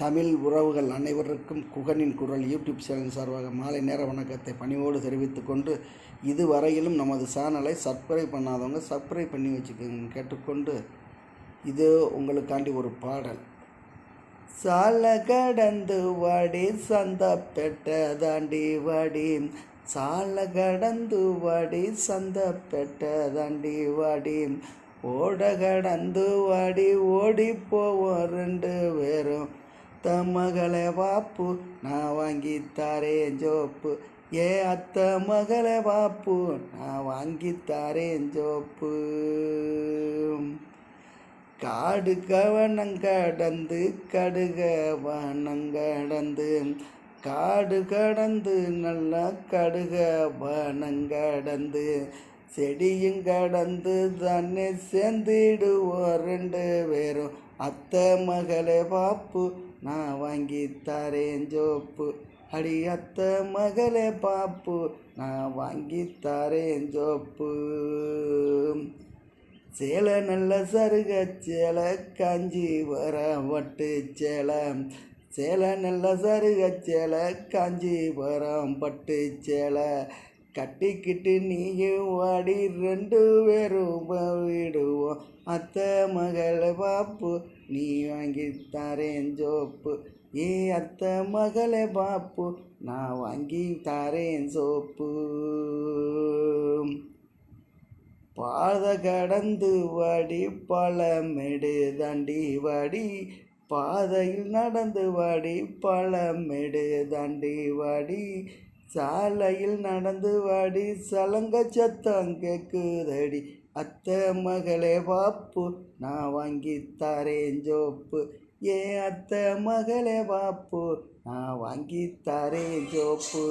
தமிழ் உறவுகள் அனைவருக்கும் குகனின் குரல் யூடியூப் சேனல் சார்பாக மாலை நேர வணக்கத்தை பணிவோடு தெரிவித்துக்கொண்டு இதுவரையிலும் நமது சேனலை சப்ஸ்கிரைப் பண்ணாதவங்க சப்ஸ்கிரைப் பண்ணி வச்சுக்கோங்க. கேட்டுக்கொண்டு இது உங்களுக்காண்டி ஒரு பாடல். சால கடந்து வாடி சந்தப்பெட்ட தாண்டி வாடி. சால கடந்து வாடி சந்தப்பெட்ட தாண்டி வாடி. ஓட கடந்து வாடி ஓடி போவோம் ரெண்டு பேரும். அத்த மகளை வாப்பு நான் வாங்கி தாரேன் ஜோப்பு. ஏ அத்த மகளை வாப்பு நான் வாங்கி தாரேன் ஜோப்பு. காடு கவனங்கடந்து கடுக வனங்கடந்து காடு கடந்து நல்லா கடுக வனங்கடந்து செடியும் கடந்து தன்னை சேர்ந்திடுவோம் ரெண்டு பேரும். அத்தை மகளே பாப்பு நான் வாங்கி தரேன் ஜோப்பு. அடி அத்தை மகளே பாப்பு நான் வாங்கி தரேன் ஜோப்பு. சேலை நல்ல சருக சேலை காஞ்சி வர வட்டு சேலை. சேலை நல்ல சருக சேலை காஞ்சி வரம் பட்டு சேலை. கட்டிக்கிட்டு நீயும் வாடி ரெண்டு பேரும் விடுவோம். அத்தை மகளை பாப்பு நீ வாங்கி தரேன் சோப்பு. ஏ அத்தை மகளை பாப்பு நான் வாங்கி தரேன் சோப்பு. பாத கடந்து வாடி பழமெடு தாண்டி வாடி. பாதையில் நடந்து வாடி பழமெடு தாண்டி வாடி. சாலையில் நடந்து வாடி சலங்க சத்தம் கேக்குதடி. அத்தை மகளே வாப்பு நான் வாங்கி தரேன் ஜோப்பு. ஏ அத்தை மகளே வாப்பு நான் வாங்கி தரேன் ஜோப்பு.